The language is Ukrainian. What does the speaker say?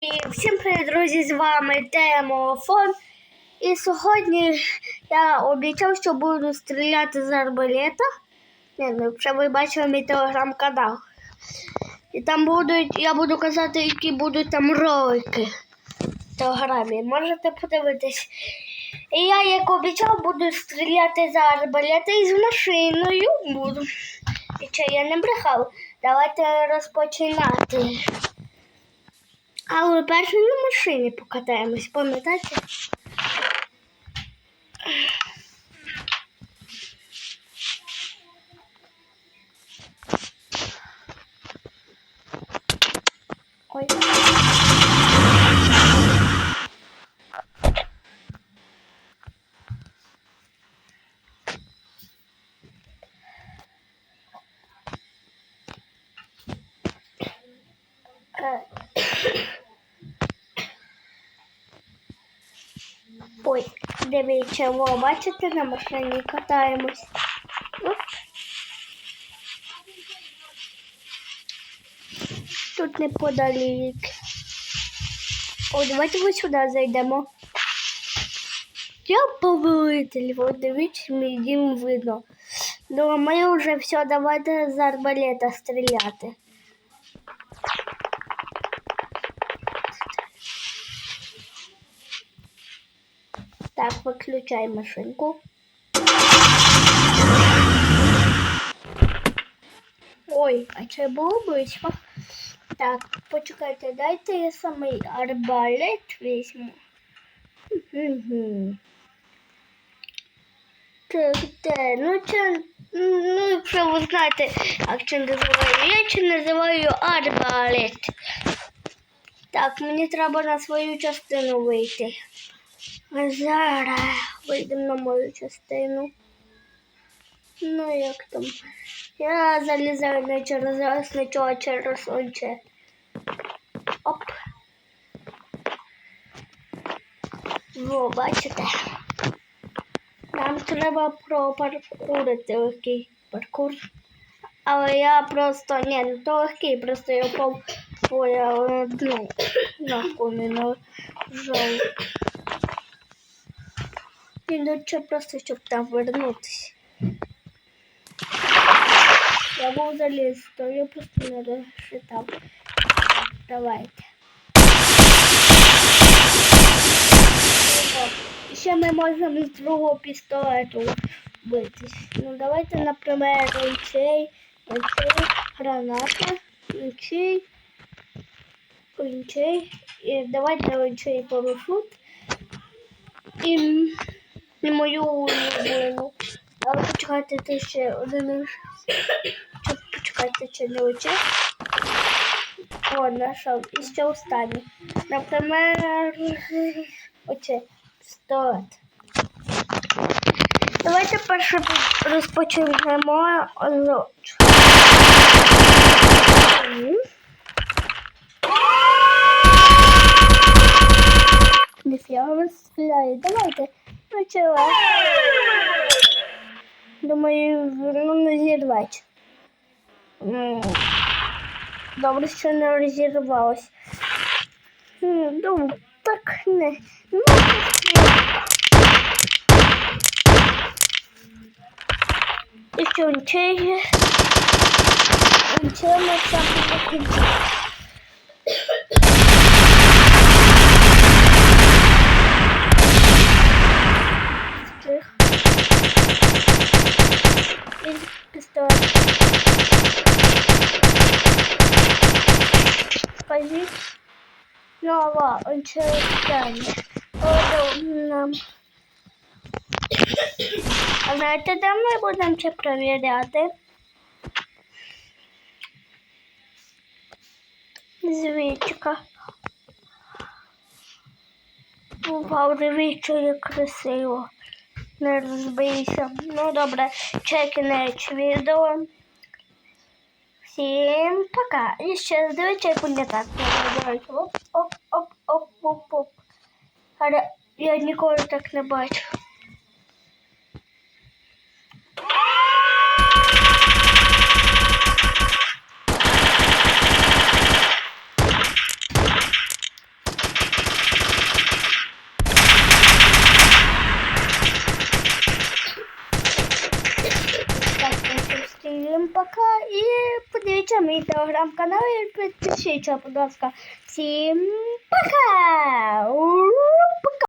І всім привіт, друзі! З вами Демофон. І сьогодні я обіцяв, що буду стріляти з арбалета. Не, ну, вже ви бачили мій телеграм-канал. І там будуть, я буду казати, які будуть там ролики в телеграмі. Можете подивитись. І я, як обіцяв, буду стріляти з арбалета і з машиною буду. І чи я не брехав? Давайте розпочинати. Але перше на машині покатаємось, пам'ятаєте? Ой. Ой, дивіться, во, бачите, на машині катаємось. Ну. Тут неподалік. О, давайте ми сюди зайдемо. Я повелитель, от дивіться, мій дім видно. Думаю, вже все, давайте з арбалета стріляти. Так, виключай машинку. Ой, а це було близько. Так, почекайте, дайте я самий арбалет візьму. Так, де? Ну це, ну якщо ви знаєте, як це називаю, я це називаю арбалет. Так, мені треба на свою частину вийти. А зараз вийдемо на мою частину. Ну як там? Я залізаю не через раз, нічого через онче. Оп. Во, бачите? Нам треба пропаркурити легкий паркур. Але я просто, не то легкий, просто я впав по я одну нахуй не нажав. Ідучи просто, щоб там вернутися. Я був заліз, то я просто не розчитав. Давайте. І Ще ми можемо з другого пістолету битись. Ну давайте, наприклад, цей, оцей, граната, цей, цей. І давайте оцей парашут. І, і мою улюблену. Але почекайте ти ще один. Почекайте, чи не оце. О, знайшов. І ще останній. Наприклад, оце. Пістолет. Давайте перше розпочнемо з Ніфіга ви стріляє. Давайте. Почала. Думаю, ну не зірвать. Добре, що не розірвалось. М, Ну, так не. Ну, чи... Чи ми саме покінчили? Чих. І пістолет. Скажіть. Нова, он це останнє. О, нам. А знаєте, де ми будемо це перевіряти? Звичка. Вау, дивіться, як красиво. Не розбийся. Ну добре, чекінець відео. Всім пока. І ще дивіться, як так не Оп, оп, оп, оп, оп, оп. Але я ніколи так не бачу. Всім пока і подивіться мій телеграм-канал і підпишіться, будь ласка. Всім пока! Пока!